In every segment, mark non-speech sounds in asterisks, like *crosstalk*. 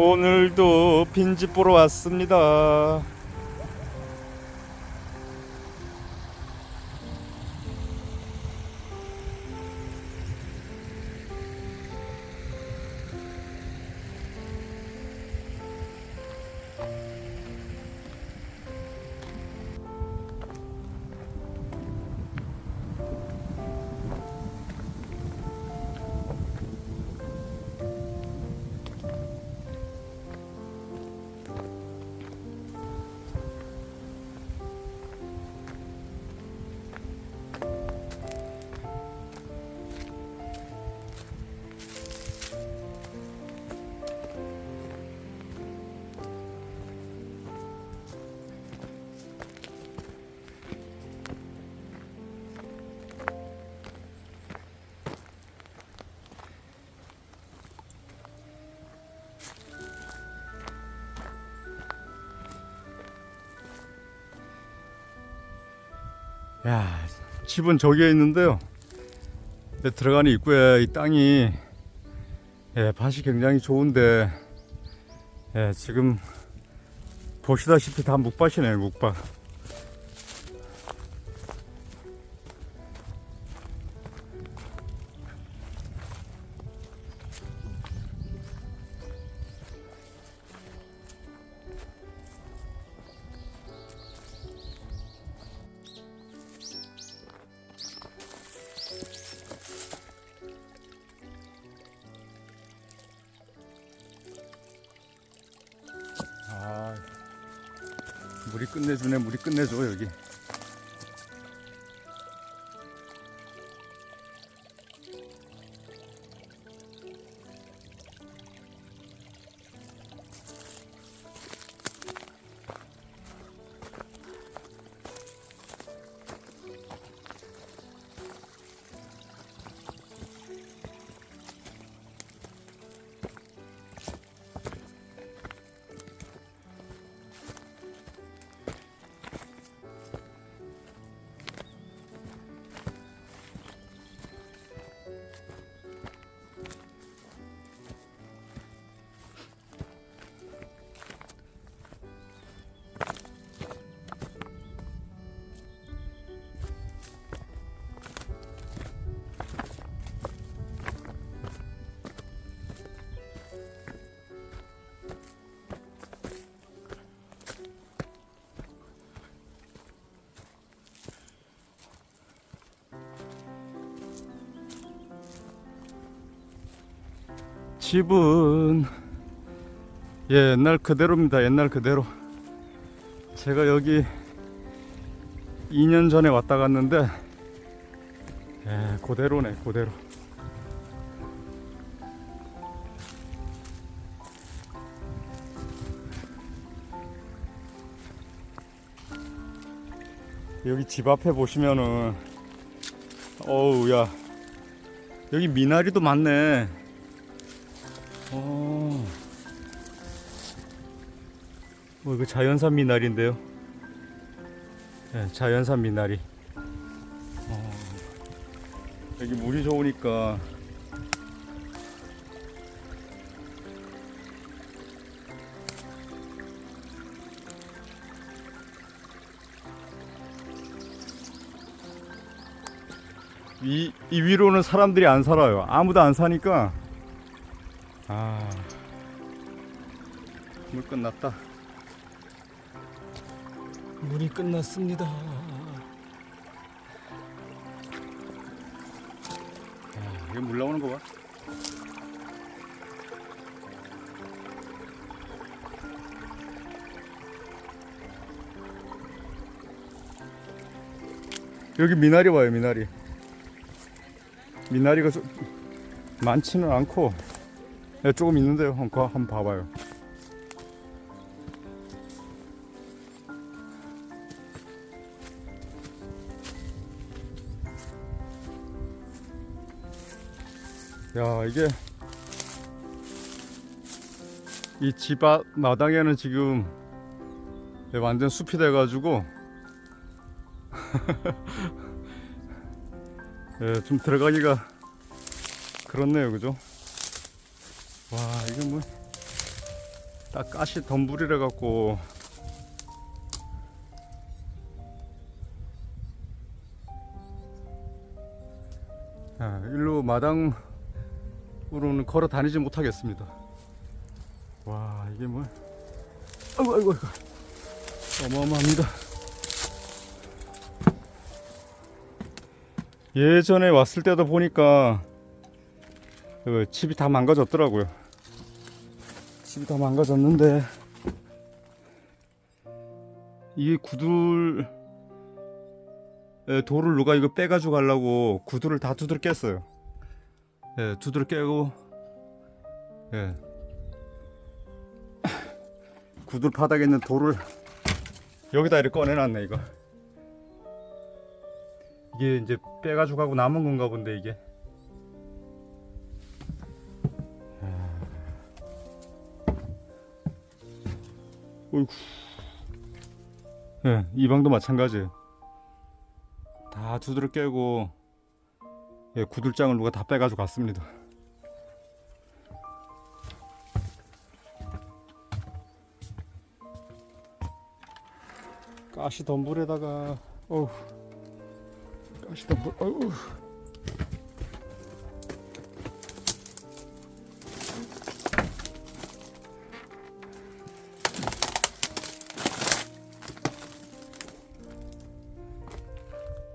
오늘도 빈집 보러 왔습니다. 야, 집은 저기에 있는데요. 들어가는 입구에 이 땅이 예, 밭이 굉장히 좋은데 예, 지금 보시다시피 다 묵밭이네요, 묵밭. 물이 끝내주네, 물이 끝내줘, 여기. 집은 예, 옛날 그대로입니다. 옛날 그대로. 제가 여기 2년 전에 왔다 갔는데 예, 그대로네, 그대로. 여기 집 앞에 보시면은 어우 야 여기 미나리도 많네. 뭐 이거 자연산 미나리인데요. 네, 자연산 미나리. 어. 여기 물이 좋으니까 이, 이 위로는 사람들이 안 살아요. 아무도 안 사니까 아, 물 끝났다. 물이 끝났습니다. 야, 이게 물 나오는 거 봐. 여기 미나리 봐요, 미나리. 미나리가 좀 많지는 않고 네, 조금 있는데요. 한번 봐봐요. 야, 이게 이 집 앞 마당에는 지금 완전 숲이 돼가지고 *laughs* 예, 좀 들어가기가 그렇네요, 그죠? 와, 이거 뭐딱 가시 덤불이라 갖고 아, 일로 마당 으로는 걸어 다니지 못하겠습니다. 와 이게 뭐? 아이고 아이고 아이고 어마어마합니다. 예전에 왔을 때도 보니까 그 집이 다 망가졌더라고요. 집이 다 망가졌는데 이게 예, 돌을 누가 이거 빼가지고 가려고 구들을 다 두들 깼어요. 예, 두들 깨고 예. 구들 바닥에 있는 돌을 여기다 이렇게 꺼내놨네 이거. 이게 이제 빼가지고 가고 남은 건가 본데 이게. 어이구. 예, 이 방도 마찬가지예요. 다 두드려 깨고 예, 구들장을 누가 다 빼가지고 갔습니다. 가시 덤불에다가 어우 가시 덤불 어우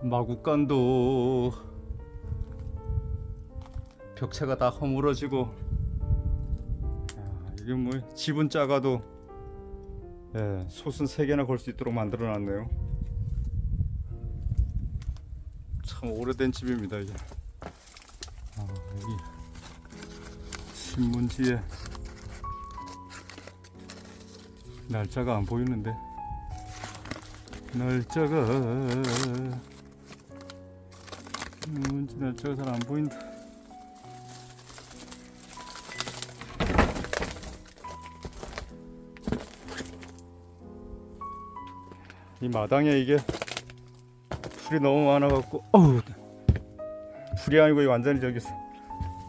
마구간도 벽체가 다 허물어지고 아, 이게 뭐 집은 작아도 예, 솥은 세 개나 걸 수 있도록 만들어 놨네요. 참 오래된 집입니다 이게. 아, 여기 신문지에 날짜가 안 보이는데 날짜가 뭔지 날짜가 잘 안 보인다. 이 마당에 이게 풀이 너무 많아갖고 어우 풀이 아니고 이 완전히 저기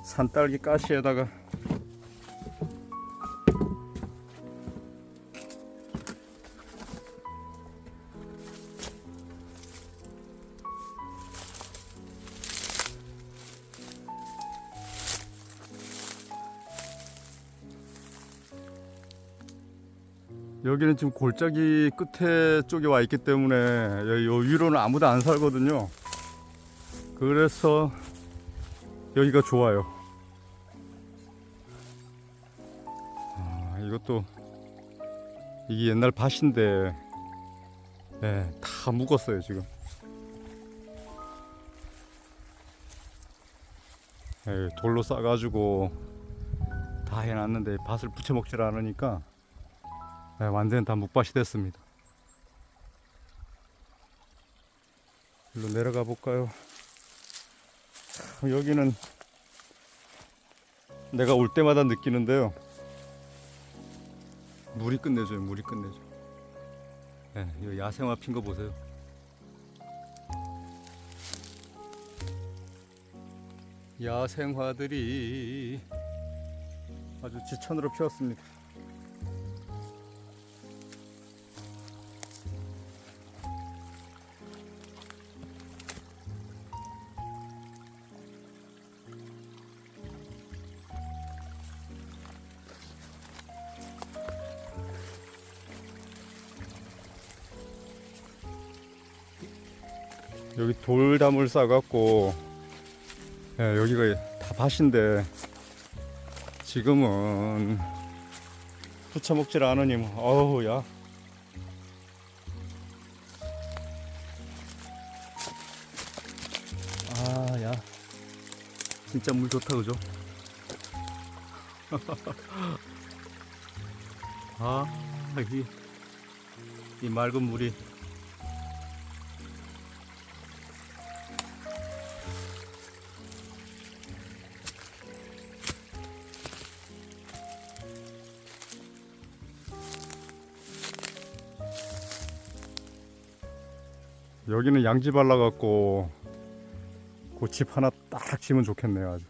산딸기 가시에다가 여기는 지금 골짜기 끝에 쪽에 와 있기 때문에 여- 요 위로는 아무도 안 살거든요. 그래서 여기가 좋아요. 아, 이것도 이게 옛날 밭인데 예, 다 묵었어요 지금. 예, 돌로 싸가지고 다 해놨는데 밭을 붙여먹질 않으니까 네, 완전 다 묵밭이 됐습니다. 일로 내려가 볼까요? 참, 여기는 내가 올 때마다 느끼는데요. 물이 끝내줘요, 물이 끝내줘. 네, 이 야생화 핀 거 보세요. 야생화들이 아주 지천으로 피었습니다. 여기 돌담을 싸갖고 예, 여기가 다 밭인데 지금은 붙여먹질 않으니 뭐 어우 야 아, 야. 진짜 물 좋다, 그죠? *laughs* 아, 이, 이 맑은 물이. 여기는 양지 발라갖고 그집 하나 딱 지면 좋겠네요 아주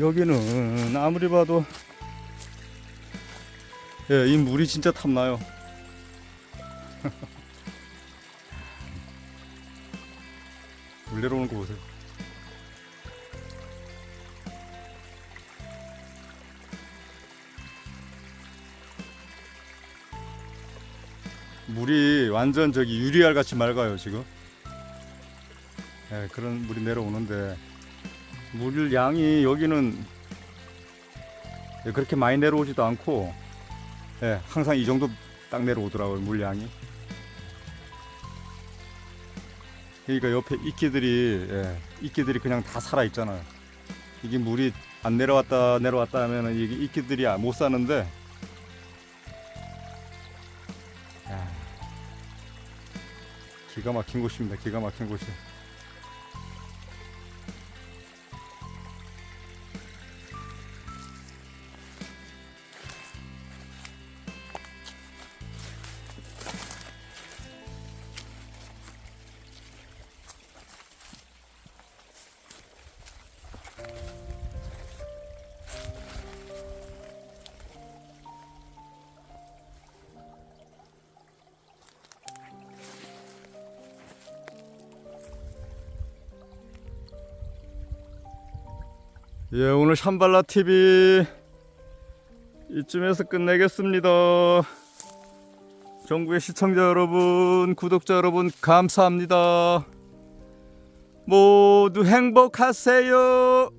여기는 아무리 봐도 예, 이 물이 진짜 탐나요. *laughs* 물 내려오는 거 보세요. 물이 완전 저기 유리알 같이 맑아요 지금. 예, 그런 물이 내려오는데 물 양이 여기는 예, 그렇게 많이 내려오지도 않고 예, 항상 이 정도 딱 내려오더라고요 물 양이. 그러니까 옆에 이끼들이 예, 이끼들이 그냥 다 살아 있잖아요. 이게 물이 안 내려왔다 내려왔다 하면은 이게 이끼들이 아, 못 사는데. 야, 기가 막힌 곳입니다. 기가 막힌 곳이. 예, 오늘 샴발라 TV 이쯤에서 끝내겠습니다. 전국의 시청자 여러분, 구독자 여러분, 감사합니다. 모두 행복하세요.